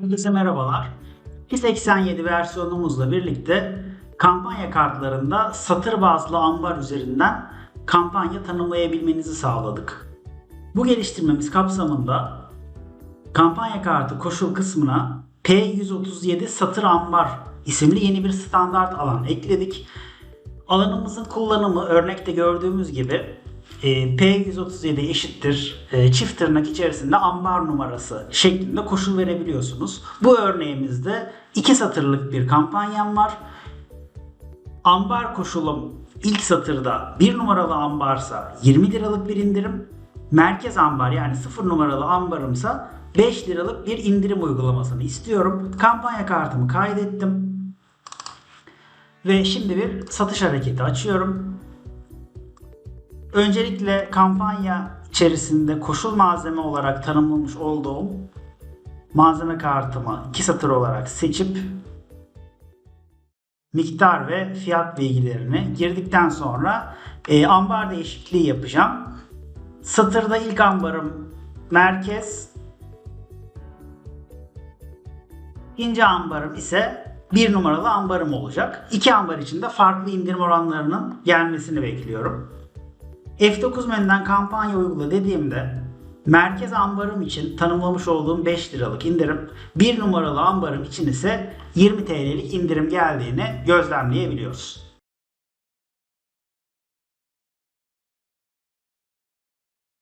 Herkese merhabalar. 287 versiyonumuzla birlikte kampanya kartlarında satır bazlı ambar üzerinden kampanya tanımlayabilmenizi sağladık. Bu geliştirmemiz kapsamında kampanya kartı koşul kısmına P137 satır ambar isimli yeni bir standart alan ekledik. Alanımızın kullanımı örnekte gördüğümüz gibi e, P137 eşittir e, çift tırnak içerisinde ambar numarası şeklinde koşul verebiliyorsunuz. Bu örneğimizde iki satırlık bir kampanyam var. Ambar koşulum ilk satırda bir numaralı ambarsa 20 liralık bir indirim. Merkez ambar yani 0 numaralı ambarımsa 5 liralık bir indirim uygulamasını istiyorum. Kampanya kartımı kaydettim. Ve şimdi bir satış hareketi açıyorum. Öncelikle kampanya içerisinde koşul malzeme olarak tanımlamış olduğum malzeme kartımı iki satır olarak seçip miktar ve fiyat bilgilerini girdikten sonra e, ambar değişikliği yapacağım. Satırda ilk ambarım merkez, İkinci ambarım ise bir numaralı ambarım olacak. İki ambar için de farklı indirim oranlarının gelmesini bekliyorum. F9 menüden kampanya uygula dediğimde merkez ambarım için tanımlamış olduğum 5 liralık indirim, bir numaralı ambarım için ise 20 TL'lik indirim geldiğini gözlemleyebiliyoruz.